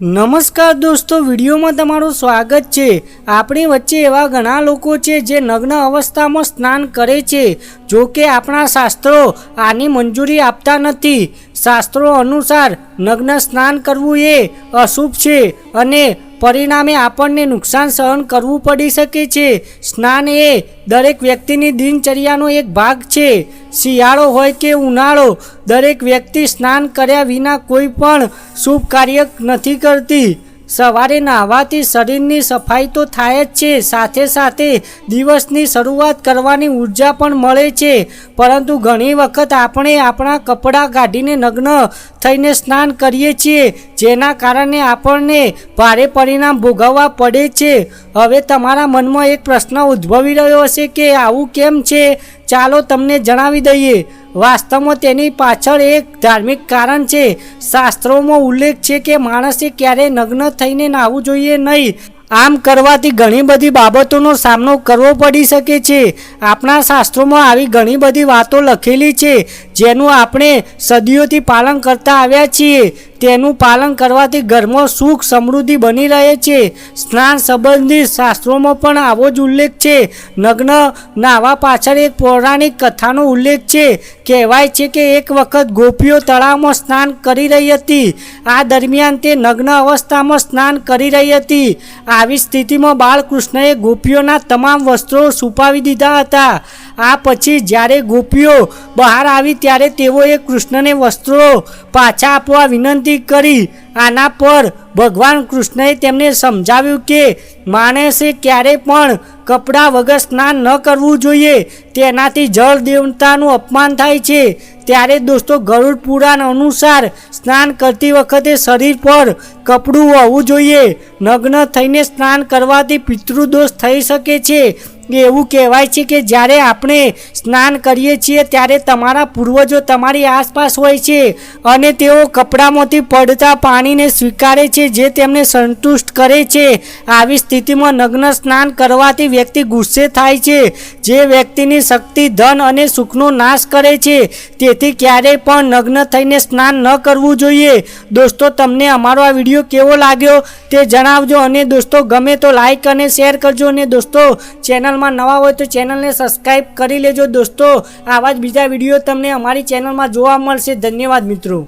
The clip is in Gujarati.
નમસ્કાર દોસ્તો, વિડીયોમાં તમારું સ્વાગત છે. આપણી વચ્ચે એવા ઘણા લોકો છે જે નગ્ન અવસ્થામાં સ્નાન કરે છે. જો કે આપણા શાસ્ત્રો આની મંજૂરી આપતા નથી. શાસ્ત્રો અનુસાર નગ્ન સ્નાન કરવું એ અશુભ છે અને પરિણામે આપણને નુકસાન સહન કરવું પડી શકે છે. સ્નાન એ દરેક વ્યક્તિની દિનચર્યાનો એક ભાગ છે. શિયાળો હોય કે ઉનાળો, દરેક વ્યક્તિ સ્નાન કર્યા વિના કોઈ પણ શુભ કાર્ય નથી કરતી. સવારે નહાવાથી શરીરની સફાઈ તો થાય જ છે. સાથે સાથે દિવસની શરૂઆત કરવાની ઊર્જા પણ મળે છે. પરંતુ ઘણી વખત આપણે આપણા કપડાં કાઢીને નગ્ન થઈને સ્નાન કરીએ છીએ, જેના કારણે આપણને ભારે પરિણામ ભોગવવા પડે છે. હવે તમારા મનમાં એક પ્રશ્ન ઉદ્ભવી રહ્યો હશે કે આવું કેમ છે? ચાલો તમને જણાવી દઈએ. વાસ્તવમાં તેની પાછળ એક ધાર્મિક કારણ છે. શાસ્ત્રોમાં ઉલ્લેખ છે કે માણસે ક્યારેય નગ્ન થઈને નાહવું જોઈએ નહીં. આમ કરવાથી ઘણી બધી બાબતોનો સામનો કરવો પડી શકે છે. આપણા શાસ્ત્રોમાં આવી ઘણી બધી વાતો લખેલી છે. જેનું આપણે સદીઓથી પાલન કરતા આવ્યા છીએ, તેનું પાલન કરવાથી ઘરમાં સુખ સમૃદ્ધિ બની રહે છે. સ્નાન સંબંધિત શાસ્ત્રોમાં પણ આવો જ ઉલ્લેખ છે. નગ્ન નાવા પાછળ એક પૌરાણિક કથાનો ઉલ્લેખ છે. કહેવાય છે કે એક વખત ગોપીઓ તળાવમાં સ્નાન કરી રહી હતી. આ દરમિયાન તે નગ્ન અવસ્થામાં સ્નાન કરી રહી હતી. આવી સ્થિતિમાં બાળકૃષ્ણએ ગોપીઓના તમામ વસ્ત્રો છુપાવી દીધા હતા. આ પછી જ્યારે ગોપીઓ બહાર આવી ત્યારે તેઓએ કૃષ્ણને વસ્ત્રો પાછા આપવા વિનંતી કરી. આના પર ભગવાન કૃષ્ણએ તેમને સમજાવ્યું કે માણસે ક્યારે પણ કપડાં વગર સ્નાન ન કરવું જોઈએ. તેનાથી જળ દેવતાનું અપમાન થાય છે. ત્યારે દોસ્તો ગરુડ પુરાણ અનુસાર સ્નાન કરતી વખતે શરીર પર કપડું હોવું જોઈએ. નગ્ન થઈને સ્નાન કરવાથી પિતૃદોષ થઈ શકે છે. એવું કહેવાય છે કે જ્યારે આપણે સ્નાન કરીએ છીએ ત્યારે તમારા પૂર્વજો તમારી આસપાસ હોય છે અને તેઓ કપડામાંથી પડતા પાણીને સ્વીકારે છે જે તેમને સંતુષ્ટ કરે છે. આવી સ્થિતિમાં નગ્ન સ્નાન કરવાથી વ્યક્તિ ગુસ્સે થાય છે. જે વ્યક્તિની શક્તિ, ધન અને સુખનો નાશ કરે છે તેથી ક્યારેય પણ નગ્ન થઈને સ્નાન ન કરવું જોઈએ. દોસ્તો, તમને અમારો આ વીડિયો કેવો લાગ્યો તે જણાવજો અને દોસ્તો, ગમે તો લાઈક અને શેર કરજો અને દોસ્તો ચેનલમાં નવા હોય તો ચેનલને સબસ્ક્રાઈબ કરી લેજો દોસ્તો. આવા જ બીજા વીડિયો તમને અમારી ચેનલમાં જોવા મળશે. ધન્યવાદ મિત્રો.